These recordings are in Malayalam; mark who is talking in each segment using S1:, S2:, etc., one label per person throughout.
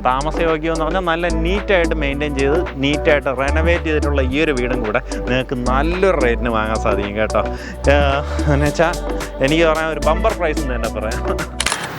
S1: താമസയോഗ്യം എന്ന് പറഞ്ഞാൽ നല്ല നീറ്റായിട്ട് മെയിന്റെയിൻ ചെയ്ത് നീറ്റായിട്ട് റെനോവേറ്റ് ചെയ്തിട്ടുള്ള ഈ ഒരു വീടും കൂടെ നിങ്ങൾക്ക് നല്ലൊരു റേറ്റിന് വാങ്ങാൻ സാധിക്കും കേട്ടോ. എന്ന് വെച്ചാൽ എനിക്ക് പറയാൻ ഒരു ബമ്പർ പ്രൈസ് എന്ന് തന്നെ പറയാം.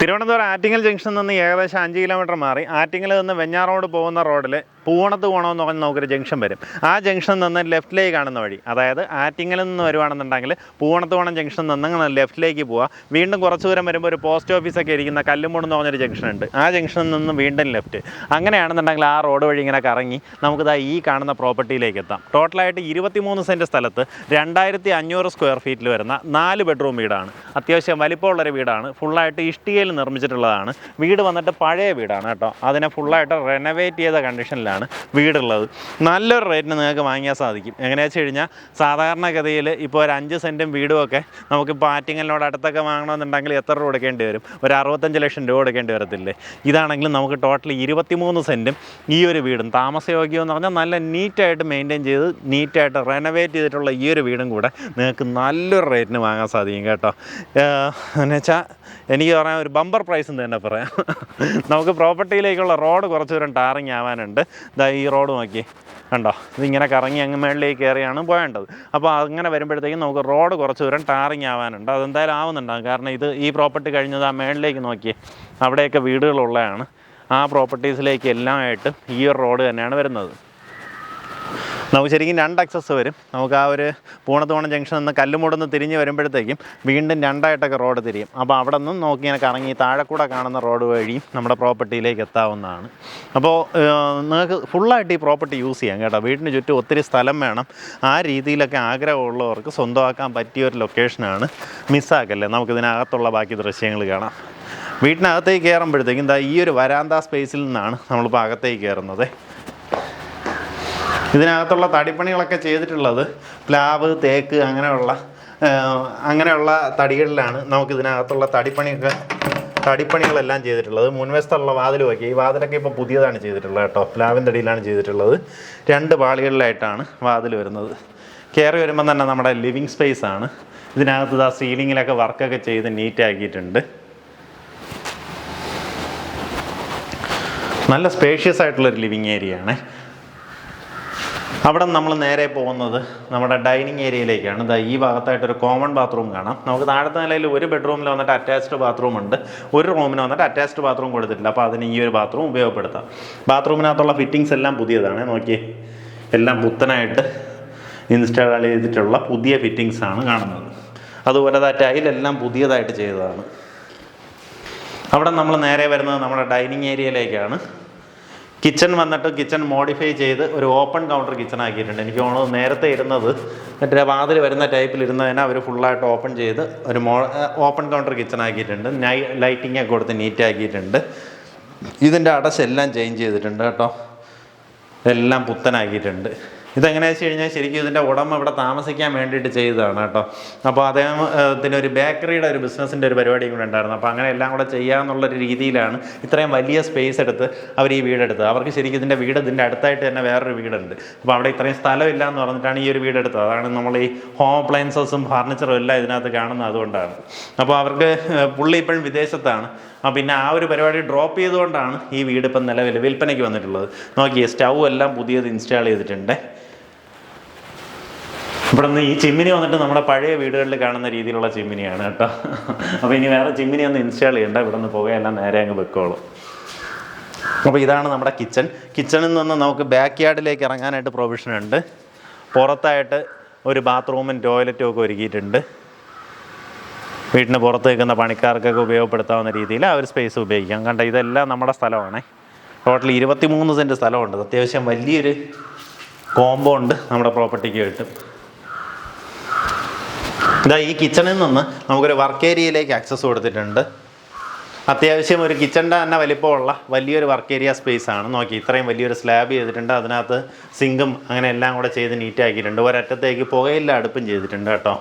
S1: തിരുവനന്തപുരം ആറ്റിങ്ങൽ ജംഗ്ഷനിൽ നിന്ന് ഏകദേശം അഞ്ച് കിലോമീറ്റർ മാറി. ആറ്റിങ്ങൽ നിന്ന് വെഞ്ഞാറോട് പോകുന്ന റോഡിൽ പൂവണത്ത് പോകണമെന്ന് പറഞ്ഞ് നമുക്കൊരു ജംഗ്ഷൻ വരും. ആ ജംഗ്ഷനിൽ നിന്ന് ലെഫ്റ്റിലേക്ക് കാണുന്ന വഴി അതായത് ആറ്റിങ്ങലിൽ നിന്ന് വരുവാണെന്നുണ്ടെങ്കിൽ പൂവണത്ത് പോകണം ജംഗ്ഷനിൽ നിന്ന് ലെഫ്റ്റിലേക്ക് പോവുക വീണ്ടും കുറച്ച് ദൂരം വരുമ്പോൾ ഒരു പോസ്റ്റ് ഓഫീസൊക്കെ ഇരിക്കുന്ന കല്ലുമൂട് എന്ന് പറഞ്ഞൊരു ജംഗ്ഷൻ ഉണ്ട്. ആ ജംഗ്ഷനിൽ നിന്ന് വീണ്ടും ലെഫ്റ്റ്. അങ്ങനെയാണെന്നുണ്ടെങ്കിൽ ആ റോഡ് വഴി ഇങ്ങനെ കറങ്ങി നമുക്കിതാ ഈ കാണുന്ന പ്രോപ്പർട്ടിയിലേക്ക് എത്താം. ടോട്ടലായിട്ട് ഇരുപത്തിമൂന്ന് സെന്റ് സ്ഥലത്ത് രണ്ടായിരത്തി അഞ്ഞൂറ് സ്ക്വയർ ഫീറ്റിൽ വരുന്ന നാല് ബെഡ്റൂം വീടാണ്. അത്യാവശ്യം വലിപ്പമുള്ളൊരു വീടാണ്. ഫുള്ളായിട്ട് ഇഷ്ടികയിൽ നിർമ്മിച്ചിട്ടുള്ളതാണ്. വീട് വന്നിട്ട് പഴയ വീടാണ് കേട്ടോ. അതിനെ ഫുള്ളായിട്ട് റെനോവേറ്റ് ചെയ്ത കണ്ടീഷനിലാണ് വീടുള്ളത്. നല്ലൊരു റേറ്റിന് നിങ്ങൾക്ക് വാങ്ങിയാൽ സാധിക്കും. എങ്ങനെയാ വെച്ച് കഴിഞ്ഞാൽ സാധാരണഗതിയിൽ ഇപ്പോൾ ഒരു അഞ്ച് സെന്റും വീടും ഒക്കെ നമുക്കിപ്പോൾ ആറ്റിങ്ങലിനോട് അടുത്തൊക്കെ വാങ്ങണമെന്നുണ്ടെങ്കിൽ എത്ര രൂപ കൊടുക്കേണ്ടി വരും? ഒരു അറുപത്തഞ്ച് ലക്ഷം രൂപ കൊടുക്കേണ്ടി വരത്തില്ലേ? ഇതാണെങ്കിലും നമുക്ക് ടോട്ടൽ ഇരുപത്തിമൂന്ന് സെന്റും ഈ ഒരു വീടും. താമസയോഗ്യം എന്ന് പറഞ്ഞാൽ നല്ല നീറ്റായിട്ട് മെയിന്റെയിൻ ചെയ്ത് നീറ്റായിട്ട് റെനോവേറ്റ് ചെയ്തിട്ടുള്ള ഈ ഒരു വീടും കൂടെ നിങ്ങൾക്ക് നല്ലൊരു റേറ്റിന് വാങ്ങാൻ സാധിക്കും കേട്ടോ. എന്നുവെച്ചാൽ എനിക്ക് പറയാൻ ഒരു ബമ്പർ പ്രൈസ് എന്ന് തന്നെ പറയാം. നമുക്ക് പ്രോപ്പർട്ടിയിലേക്കുള്ള റോഡ് കുറച്ച് ദൂരം ടാറിങ് ആവാനുണ്ട്. ഇതാ ഈ റോഡ് നോക്കി. കണ്ടോ? ഇതിങ്ങനെ കറങ്ങി അങ്ങ് മേളിലേക്ക് കയറിയാണ് പോകേണ്ടത് അപ്പോൾ അങ്ങനെ വരുമ്പോഴത്തേക്കും നമുക്ക് റോഡ് കുറച്ച് ദൂരം ടാറിങ് ആവാനുണ്ട്. അതെന്തായാലും ആവുന്നുണ്ടാകും കാരണം ഇത് ഈ പ്രോപ്പർട്ടി കഴിഞ്ഞത് ആ മേളിലേക്ക് നോക്കി. അവിടെയൊക്കെ വീടുകളുള്ളതാണ്. ആ പ്രോപ്പർട്ടീസിലേക്ക് എല്ലാമായിട്ട് ഈ റോഡ് തന്നെയാണ് വരുന്നത്. നമുക്ക് ശരിക്കും രണ്ട് അക്സസ് വരും. നമുക്ക് ആ ഒരു പൂണത്തോണം ജംഗ്ഷൻ നിന്ന് കല്ലുമൂടുന്ന് തിരിഞ്ഞ് വരുമ്പോഴത്തേക്കും വീണ്ടും രണ്ടായിട്ടൊക്കെ റോഡ് തിരിയും. അപ്പോൾ അവിടെ നിന്നും നോക്കി ഇങ്ങനെ കറങ്ങി താഴെ കൂടെ കാണുന്ന റോഡ് വഴിയും നമ്മുടെ പ്രോപ്പർട്ടിയിലേക്ക് എത്താവുന്നതാണ്. അപ്പോൾ നിങ്ങൾക്ക് ഫുള്ളായിട്ട് ഈ പ്രോപ്പർട്ടി യൂസ് ചെയ്യാം കേട്ടോ. വീടിന് ചുറ്റും ഒത്തിരി സ്ഥലം വേണം. ആ രീതിയിലൊക്കെ ആഗ്രഹമുള്ളവർക്ക് സ്വന്തമാക്കാൻ പറ്റിയ ഒരു ലൊക്കേഷനാണ് മിസ്സാക്കല്ലേ. നമുക്കിതിനകത്തുള്ള ബാക്കി ദൃശ്യങ്ങൾ കാണാം. വീട്ടിനകത്തേക്ക് കയറുമ്പോഴത്തേക്കും എന്താ ഈ ഒരു വരാന്ത സ്പേസിൽ നിന്നാണ് നമ്മളിപ്പോൾ അകത്തേക്ക് കയറുന്നത്. ഇതിനകത്തുള്ള തടിപ്പണികളൊക്കെ ചെയ്തിട്ടുള്ളത് പ്ലാവ് തേക്ക് അങ്ങനെയുള്ള ആ, അങ്ങനെയുള്ള തടികളിലാണ് നമുക്ക് ഇതിനകത്തുള്ള തടിപ്പണിയൊക്കെ തടിപ്പണികളെല്ലാം ചെയ്തിട്ടുള്ളത്. മുൻവശത്തുള്ള വാതിലുമൊക്കെ ഈ വാതിലൊക്കെ ഇപ്പോൾ പുതിയതാണ് ചെയ്തിട്ടുള്ളത് കേട്ടോ. പ്ലാവിന്റെ അടിയിലാണ് ചെയ്തിട്ടുള്ളത്. രണ്ട് പാളികളിലായിട്ടാണ് വാതിൽ വരുന്നത്. കയറി വരുമ്പോൾ തന്നെ നമ്മുടെ ലിവിങ് സ്പേസ് ആണ്. ഇതിനകത്ത് ഇതാ സീലിങ്ങിലൊക്കെ വർക്കൊക്കെ ചെയ്ത് നീറ്റാക്കിയിട്ടുണ്ട്. നല്ല സ്പേഷ്യസ് ആയിട്ടുള്ളൊരു ലിവിങ് ഏരിയ ആണ് അവിടെ നമ്മൾ നേരെ പോകുന്നത് നമ്മുടെ ഡൈനിങ് ഏരിയയിലേക്കാണ്. ദാ ഈ ഭാഗത്തായിട്ടൊരു കോമൺ ബാത്റൂം കാണാം. നമുക്ക് താഴത്തെ നിലയിൽ ഒരു ബെഡ്റൂമിൽ വന്നിട്ട് അറ്റാച്ച്ഡ് ബാത്റൂം ഉണ്ട്. ഒരു റൂമിന് വന്നിട്ട് അറ്റാച്ച്ഡ് ബാത്റൂം കൊടുത്തിട്ടില്ല. അപ്പോൾ അതിന് ഈ ഒരു ബാത്റൂം ഉപയോഗപ്പെടുത്താം. ബാത്റൂമിനകത്തുള്ള ഫിറ്റിങ്സ് എല്ലാം പുതിയതാണ്. നോക്കി എല്ലാം പുത്തനായിട്ട് ഇൻസ്റ്റാൾ ചെയ്തിട്ടുള്ള പുതിയ ഫിറ്റിങ്സ് ആണ് കാണുന്നത്. അതുപോലെ ആ ടൈലെല്ലാം പുതിയതായിട്ട് ചെയ്തതാണ്. അവിടെ നമ്മൾ നേരെ വരുന്നത് നമ്മുടെ ഡൈനിങ് ഏരിയയിലേക്കാണ്. കിച്ചൺ വന്നിട്ട് കിച്ചൺ മോഡിഫൈ ചെയ്ത് ഒരു ഓപ്പൺ കൗണ്ടർ കിച്ചൺ ആക്കിയിട്ടുണ്ട്. എനിക്ക് തോന്നുന്നത് നേരത്തെ ഇരുന്നത് മറ്റേ വാതിൽ വരുന്ന ടൈപ്പിൽ ഇരുന്നതിനെ അവർ ഫുള്ളായിട്ട് ഓപ്പൺ ചെയ്ത് ഒരു മോ ഓപ്പൺ കൗണ്ടർ കിച്ചൺ ആക്കിയിട്ടുണ്ട്. നൈ ലൈറ്റിംഗ് ഒക്കെ കൊടുത്ത് നീറ്റ് ആക്കിയിട്ടുണ്ട്. ഇതിന്റെ അടച്ചെല്ലാം ചേഞ്ച് ചെയ്തിട്ടുണ്ട് കേട്ടോ. എല്ലാം പുത്തനാക്കിയിട്ടുണ്ട്. ഇതെങ്ങനെയാണെന്ന് വെച്ച് കഴിഞ്ഞാൽ ശരിക്കും ഇതിന്റെ ഉടമ ഇവിടെ താമസിക്കാൻ വേണ്ടിയിട്ട് ചെയ്തതാണ് കേട്ടോ. അപ്പോൾ അദ്ദേഹം ഇതിന് ഒരു ബേക്കറിയുടെ ഒരു ബിസിനസ്സിന്റെ ഒരു പരിപാടി കൂടെ ഉണ്ടായിരുന്നു. അപ്പോൾ അങ്ങനെ എല്ലാം കൂടെ ചെയ്യാമെന്നുള്ളൊരു രീതിയിലാണ് ഇത്രയും വലിയ സ്പേസ് എടുത്ത് അവർ ഈ വീടെടുത്തത്. അവർക്ക് ശരിക്കും ഇതിന്റെ വീട് ഇതിന്റെ അടുത്തായിട്ട് തന്നെ വേറൊരു വീടുണ്ട്. അപ്പോൾ അവിടെ ഇത്രയും സ്ഥലമില്ല എന്ന് പറഞ്ഞിട്ടാണ് ഈ ഒരു വീടെടുത്തത് അതാണ് നമ്മൾ ഈ ഹോം അപ്ലയൻസസും ഫർണിച്ചറും എല്ലാം ഇതിനകത്ത് കാണുന്നത് അതുകൊണ്ടാണ്. അപ്പോൾ അവർക്ക് പുള്ളി ഇപ്പോഴും വിദേശത്താണ്. ആ പിന്നെ ആ ഒരു പരിപാടി ഡ്രോപ്പ് ചെയ്തുകൊണ്ടാണ് ഈ വീട് ഇപ്പം നിലവിൽ വിൽപ്പനയ്ക്ക് വന്നിട്ടുള്ളത്. നോക്കിയേ സ്റ്റൗ എല്ലാം പുതിയത് ഇൻസ്റ്റാൾ ചെയ്തിട്ടുണ്ട്. ഇവിടെ നിന്ന് ഈ ചിമ്മിനി വന്നിട്ട് നമ്മുടെ പഴയ വീടുകളിൽ കാണുന്ന രീതിയിലുള്ള ചിമ്മിനിയാണ് കേട്ടോ. അപ്പോൾ ഇനി വേറെ ചിമ്മിനി ഒന്ന് ഇൻസ്റ്റാൾ ചെയ്യണ്ട ഇവിടെ നിന്ന് പുകയെല്ലാം നേരെ അങ്ങ് വെക്കോളൂ. അപ്പോൾ ഇതാണ് നമ്മുടെ കിച്ചൺ കിച്ചണിൽ നിന്ന് നമുക്ക് ബാക്ക് യാർഡിലേക്ക് ഇറങ്ങാനായിട്ട് പ്രൊവിഷൻ ഉണ്ട്. പുറത്തായിട്ട് ഒരു ബാത്റൂമും ടോയ്ലറ്റും ഒക്കെ ഒരുക്കിയിട്ടുണ്ട്. വീട്ടിന് പുറത്ത് നിൽക്കുന്ന പണിക്കാർക്കൊക്കെ ഉപയോഗപ്പെടുത്താവുന്ന രീതിയിൽ ആ ഒരു സ്പേസ് ഉപയോഗിക്കാം. കണ്ട ഇതെല്ലാം നമ്മുടെ സ്ഥലമാണ്. ടോട്ടൽ ഇരുപത്തി മൂന്ന് സെന്റ് സ്ഥലമുണ്ട് അത്യാവശ്യം വലിയൊരു കോമ്പൗണ്ട് നമ്മുടെ പ്രോപ്പർട്ടിക്ക് കിട്ടും. ഇതാ ഈ കിച്ചണിൽ നിന്ന് നമുക്കൊരു വർക്ക് ഏരിയയിലേക്ക് ആക്സസ് കൊടുത്തിട്ടുണ്ട്. അത്യാവശ്യം ഒരു കിച്ചണിന്റെ തന്നെ വലിപ്പമുള്ള വലിയൊരു വർക്ക് ഏരിയ സ്പേസ് ആണ്. നോക്കി ഇത്രയും വലിയൊരു സ്ലാബ് ചെയ്തിട്ടുണ്ട്. അതിനകത്ത് സിങ്കും അങ്ങനെ എല്ലാം കൂടെ ചെയ്ത് നീറ്റാക്കിയിട്ടുണ്ട് ഒരറ്റത്തേക്ക് പുകയില്ല അടുപ്പും ചെയ്തിട്ടുണ്ട് കേട്ടോ.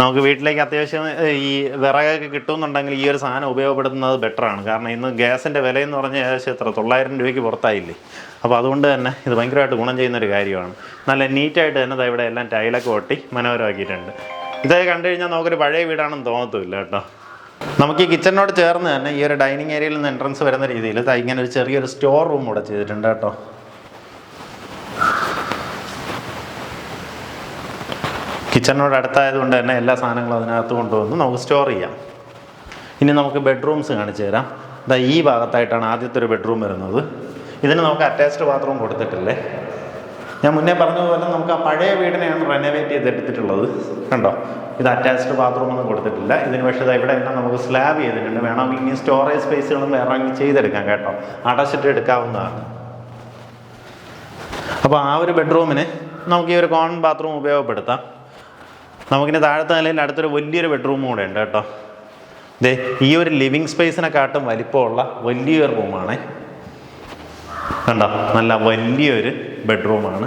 S1: നമുക്ക് വീട്ടിലേക്ക് അത്യാവശ്യം ഈ വിറകൊക്കെ കിട്ടുമെന്നുണ്ടെങ്കിൽ ഈ ഒരു സാധനം ഉപയോഗപ്പെടുത്തുന്നത് ബെറ്ററാണ് കാരണം ഇന്ന് ഗ്യാസിന്റെ വില എന്ന് പറഞ്ഞാൽ ഏകദേശം എത്ര? തൊള്ളായിരം രൂപയ്ക്ക് പുറത്തായില്ലേ? അപ്പോൾ അതുകൊണ്ട് തന്നെ ഇത് ഭയങ്കരമായിട്ട് ഗുണം ചെയ്യുന്നൊരു കാര്യമാണ്. നല്ല നീറ്റായിട്ട് തന്നെ ഇവിടെ എല്ലാം ടൈലൊക്കെ ഒട്ടി മനോഹരമാക്കിയിട്ടുണ്ട്. ഇതൊക്കെ കണ്ടു കഴിഞ്ഞാൽ നമുക്കൊരു പഴയ വീടാണെന്ന് തോന്നത്തുമില്ല കേട്ടോ. നമുക്ക് ഈ കിച്ചണിനോട് ചേർന്ന് തന്നെ ഈ ഒരു ഡൈനിങ് ഏരിയയിൽ നിന്ന് എൻട്രൻസ് വരുന്ന രീതിയിൽ ഇങ്ങനെ ഒരു ചെറിയൊരു സ്റ്റോർ റൂം കൂടെ ചെയ്തിട്ടുണ്ട് കേട്ടോ. കിച്ചണിനോട് അടുത്തായതുകൊണ്ട് തന്നെ എല്ലാ സാധനങ്ങളും അതിനകത്ത് കൊണ്ടുവന്ന് നമുക്ക് സ്റ്റോർ ചെയ്യാം. ഇനി നമുക്ക് ബെഡ്റൂംസ് കാണിച്ചു തരാം. ഇതാ ഈ ഭാഗത്തായിട്ടാണ് ആദ്യത്തെ ഒരു ബെഡ്റൂം വരുന്നത്. ഇതിന് നമുക്ക് അറ്റാച്ച്ഡ് ബാത്റൂം കൊടുത്തിട്ടില്ലേ? ഞാൻ മുന്നേ പറഞ്ഞതുപോലെ നമുക്ക് ആ പഴയ വീടിനെയാണ് റെനോവേറ്റ് ചെയ്തെടുത്തിട്ടുള്ളത്. കണ്ടോ? ഇത് അറ്റാച്ച്ഡ് ബാത്റൂം ഒന്നും കൊടുത്തിട്ടില്ല. ഇതിന് പക്ഷേ ഇവിടെ എല്ലാം നമുക്ക് സ്ലാബ് ചെയ്തിട്ടുണ്ട്. വേണമെങ്കിൽ ഇനി സ്റ്റോറേജ് സ്പേസുകളും വേണമെങ്കിൽ ചെയ്തെടുക്കാം കേട്ടോ. അടച്ചിട്ട് എടുക്കാവുന്നതാണ്. അപ്പോൾ ആ ഒരു ബെഡ്റൂമിന് നമുക്ക് ഈ ഒരു കോമൺ ബാത്റൂം ഉപയോഗപ്പെടുത്താം. നമുക്കിനി താഴത്തെ നിലയിൽ അടുത്തൊരു വലിയൊരു ബെഡ്റൂം കൂടെ ഉണ്ട് കേട്ടോ. ദേ ഈ ഒരു ലിവിങ് സ്പേസിനെക്കാട്ടും വലിപ്പമുള്ള വലിയൊരു റൂമാണ് കണ്ടോ? നല്ല വലിയൊരു ബെഡ്റൂമാണ്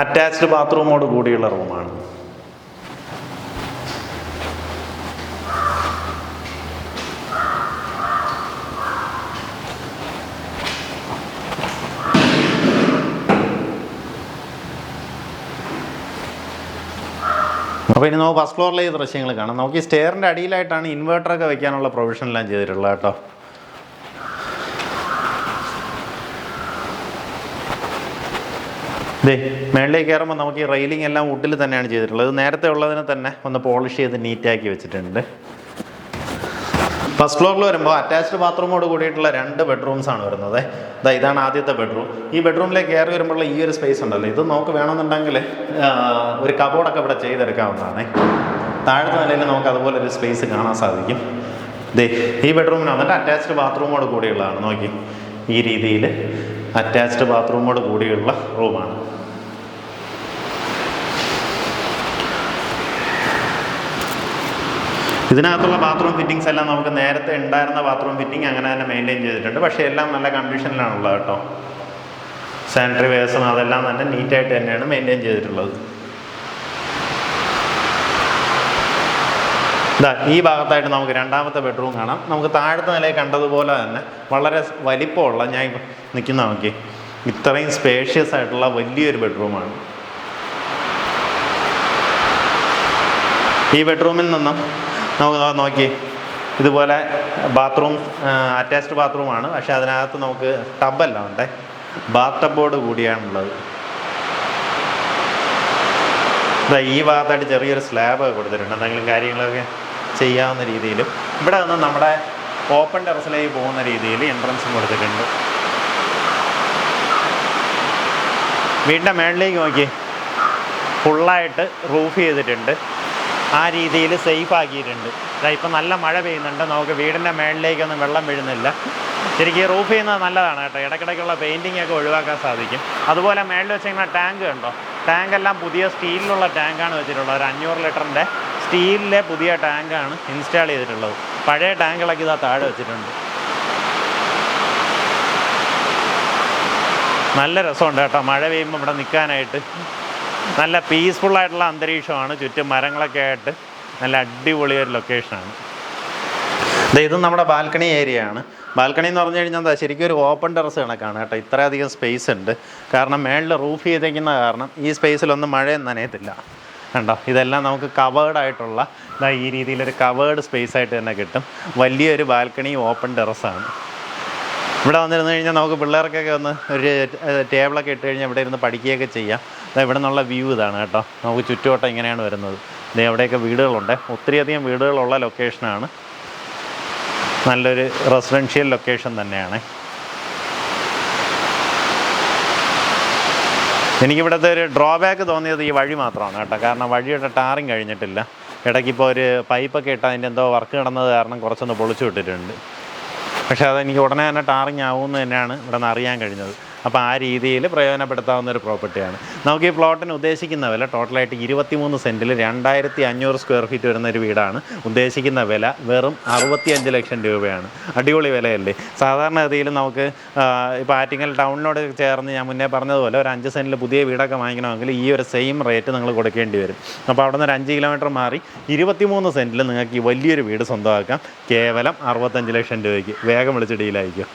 S1: അറ്റാച്ച്ഡ് ബാത്റൂമോട് കൂടിയുള്ള റൂമാണ് അപ്പോൾ ഇനി നമുക്ക് ഫസ്റ്റ് ഫ്ലോറിലെ ഈ ദൃശ്യങ്ങൾ കാണാം. നമുക്ക് ഈ സ്റ്റെയറിന്റെ അടിയിലായിട്ടാണ് ഇൻവേർട്ടറൊക്കെ വെക്കാനുള്ള പ്രൊവിഷൻ എല്ലാം ചെയ്തിട്ടുള്ളത് കേട്ടോ. ദേ മേളിലേക്ക് കയറുമ്പോൾ നമുക്ക് ഈ റെയിലിംഗ് എല്ലാം വുഡിൽ തന്നെയാണ് ചെയ്തിട്ടുള്ളത്. നേരത്തെ ഉള്ളതിനെ തന്നെ ഒന്ന് പോളിഷ് ചെയ്ത് നീറ്റാക്കി വെച്ചിട്ടുണ്ട്. ഫസ്റ്റ് ഫ്ലോറിൽ വരുമ്പോൾ അറ്റാച്ച്ഡ് ബാത്റൂമോട് കൂടിയിട്ടുള്ള രണ്ട് ബെഡ്റൂംസ് ആണ് വരുന്നത്. ഇതാ ഇതാണ് ആദ്യത്തെ ബെഡ്റൂം ഈ ബെഡ്റൂമിലേക്ക് കയറി വരുമ്പോഴുള്ള ഈ ഒരു സ്പേസ് ഉണ്ടല്ലോ. ഇത് നമുക്ക് വേണമെന്നുണ്ടെങ്കിൽ ഒരു കബോർഡൊക്കെ ഇവിടെ ചെയ്തെടുക്കാവുന്നതാണ്. താഴത്തെ നിലയിൽ നമുക്ക് അതുപോലെ ഒരു സ്പേസ് കാണാൻ സാധിക്കും. ദേ ഈ ബെഡ്റൂമിന് വന്നിട്ട് അറ്റാച്ച്ഡ് ബാത്റൂമോട് കൂടിയുള്ളതാണ്. നോക്കി. ഈ രീതിയിൽ അറ്റാച്ച്ഡ് ബാത്റൂമോട് കൂടിയുള്ള റൂമാണ് ഇതിനകത്തുള്ള ബാത്റൂം ഫിറ്റിങ്സ് എല്ലാം നമുക്ക് നേരത്തെ ഉണ്ടായിരുന്ന ബാത്റൂം ഫിറ്റിംഗ് അങ്ങനെ തന്നെ മെയിന്റെയിൻ ചെയ്തിട്ടുണ്ട്. പക്ഷേ എല്ലാം നല്ല കണ്ടീഷനിലാണുള്ളത് കേട്ടോ. സാനിറ്ററി വേഴ്സും അതെല്ലാം തന്നെ നീറ്റായിട്ട് തന്നെയാണ് മെയിന്റെയിൻ ചെയ്തിട്ടുള്ളത്. ഇതാ ഈ ഭാഗത്തായിട്ട് നമുക്ക് രണ്ടാമത്തെ ബെഡ്റൂം കാണാം. നമുക്ക് താഴത്തെ നിലയിൽ കണ്ടതുപോലെ തന്നെ വളരെ വലിപ്പമുള്ള ഞാൻ നിൽക്കുന്ന നോക്കി. ഇത്രയും സ്പേഷ്യസ് ആയിട്ടുള്ള വലിയൊരു ബെഡ്റൂമാണ് ഈ ബെഡ്റൂമിൽ നിന്നും നമുക്ക് നോക്കി. ഇതുപോലെ ബാത്റൂം അറ്റാച്ച്ഡ് ബാത്റൂമാണ് പക്ഷേ അതിനകത്ത് നമുക്ക് ടബല്ല ഉണ്ടേ ബാത്ത് ടബോട് കൂടിയാണുള്ളത്. ഈ ഭാഗത്തായിട്ട് ചെറിയൊരു സ്ലാബ് കൊടുത്തിട്ടുണ്ട്. എന്തെങ്കിലും കാര്യങ്ങളൊക്കെ ചെയ്യാവുന്ന രീതിയിലും. ഇവിടെ നിന്ന് നമ്മുടെ ഓപ്പൺ ടെറസിലേക്ക് പോകുന്ന രീതിയിൽ എൻട്രൻസും കൊടുത്തിട്ടുണ്ട്. വീടിന്റെ മേളിലേക്ക് നോക്കി. ഫുള്ളായിട്ട് റൂഫ് ചെയ്തിട്ടുണ്ട്. ആ രീതിയിൽ സേഫ് ആക്കിയിട്ടുണ്ട്. ഇപ്പം നല്ല മഴ പെയ്യുന്നുണ്ട്. നമുക്ക് വീടിന്റെ മേളിലേക്കൊന്നും വെള്ളം വീഴുന്നില്ല. ശരിക്കും റൂഫ് ചെയ്യുന്നത് നല്ലതാണ് കേട്ടോ. ഇടയ്ക്കിടയ്ക്കുള്ള പെയിന്റിംഗ് ഒക്കെ ഒഴിവാക്കാൻ സാധിക്കും. അതുപോലെ മേളിൽ വെച്ചിരിക്കുന്ന ടാങ്ക് കണ്ടോ? ടാങ്ക് എല്ലാം പുതിയ സ്റ്റീലിലുള്ള ടാങ്കാണ് വെച്ചിട്ടുള്ളത്. ഒരു അഞ്ഞൂറ് ലിറ്ററിന്റെ സ്റ്റീലിലെ പുതിയ ടാങ്കാണ് ഇൻസ്റ്റാൾ ചെയ്തിട്ടുള്ളത്. പഴയ ടാങ്കുകളൊക്കെ ഇതാ താഴെ വെച്ചിട്ടുണ്ട്. നല്ല രസമുണ്ട് കേട്ടോ. മഴ പെയ്യുമ്പോൾ ഇവിടെ നിൽക്കാനായിട്ട് നല്ല പീസ്ഫുൾ ആയിട്ടുള്ള അന്തരീക്ഷമാണ്. ചുറ്റും മരങ്ങളൊക്കെ ആയിട്ട് നല്ല അടിപൊളി ഒരു ലൊക്കേഷനാണ് ഇത് നമ്മുടെ ബാൽക്കണി ഏരിയ ആണ്. ബാൽക്കണി എന്ന് പറഞ്ഞു കഴിഞ്ഞാൽ എന്താ ശരിക്കും ഒരു ഓപ്പൺ ടെറസ് കണക്കാണ് കേട്ടോ. ഇത്രയധികം സ്പേസ് ഉണ്ട്. കാരണം മേളിൽ റൂഫ് ചെയ്തേക്കുന്ന കാരണം ഈ സ്പേസിലൊന്നും മഴയും നനയത്തില്ല. കണ്ടോ? ഇതെല്ലാം നമുക്ക് കവേർഡ് ആയിട്ടുള്ള ദാ ഈ രീതിയിലൊരു കവേർഡ് സ്പേസ് ആയിട്ട് തന്നെ കിട്ടും. വലിയൊരു ബാൽക്കണി ഓപ്പൺ ടെറസാണ് ഇവിടെ വന്നിരുന്നു കഴിഞ്ഞാൽ നമുക്ക് പിള്ളേർക്കൊക്കെ ഒന്ന് ഒരു ടേബിളൊക്കെ ഇട്ട് കഴിഞ്ഞാൽ ഇവിടെ ഇരുന്ന് പഠിക്കുകയൊക്കെ ചെയ്യാം. ഇവിടെ നിന്നുള്ള വ്യൂ ഇതാണ് കേട്ടോ. നമുക്ക് ചുറ്റുവട്ടം ഇങ്ങനെയാണ് വരുന്നത്. ഇത് അവിടെയൊക്കെ വീടുകളുണ്ട്. ഒത്തിരിയധികം വീടുകളുള്ള ലൊക്കേഷനാണ് നല്ലൊരു റെസിഡൻഷ്യൽ ലൊക്കേഷൻ തന്നെയാണ്. എനിക്കിവിടുത്തെ ഒരു ഡ്രോബാക്ക് തോന്നിയത് ഈ വഴി മാത്രമാണ് കേട്ടോ. കാരണം വഴിയുടെ ടാറിങ് കഴിഞ്ഞിട്ടില്ല. ഇടയ്ക്കിപ്പോൾ ഒരു പൈപ്പൊക്കെ ഇട്ട് അതിന്റെ എന്തോ വർക്ക് കിടന്നത് കാരണം കുറച്ചൊന്ന് പൊളിച്ചു വിട്ടിട്ടുണ്ട്. പക്ഷേ അതെനിക്ക് ഉടനെ തന്നെ ടാറിങ് ആവുമെന്ന് തന്നെയാണ് ഇവിടെ നിന്ന് അറിയാൻ കഴിഞ്ഞത്. അപ്പോൾ ആ രീതിയിൽ പ്രയോജനപ്പെടുത്താവുന്ന ഒരു പ്രോപ്പർട്ടിയാണ്. നമുക്ക് ഈ പ്ലോട്ടിന് ഉദ്ദേശിക്കുന്ന വില ടോട്ടലായിട്ട് ഇരുപത്തിമൂന്ന് സെന്റിൽ രണ്ടായിരത്തി അഞ്ഞൂറ് സ്ക്വയർ ഫീറ്റ് വരുന്ന ഒരു വീടാണ്. ഉദ്ദേശിക്കുന്ന വില വെറും അറുപത്തിയഞ്ച് ലക്ഷം രൂപയാണ്. അടിപൊളി വിലയല്ലേ? സാധാരണഗതിയിൽ നമുക്ക് ഇപ്പോൾ ആറ്റിങ്ങൽ ടൗണിനോട് ചേർന്ന് ഞാൻ മുന്നേ പറഞ്ഞതുപോലെ ഒരു അഞ്ച് സെന്റിൽ പുതിയ വീടൊക്കെ വാങ്ങിക്കണമെങ്കിൽ ഈ ഒരു സെയിം റേറ്റ് നിങ്ങൾ കൊടുക്കേണ്ടി വരും. അപ്പോൾ അവിടെ നിന്ന് ഒരു അഞ്ച് കിലോമീറ്റർ മാറി ഇരുപത്തിമൂന്ന് സെന്റിൽ നിങ്ങൾക്ക് ഈ വലിയൊരു വീട് സ്വന്തമാക്കാം. കേവലം അറുപത്തഞ്ച് ലക്ഷം രൂപയ്ക്ക്. വേഗം വിളിച്ച് ഡീലായിരിക്കും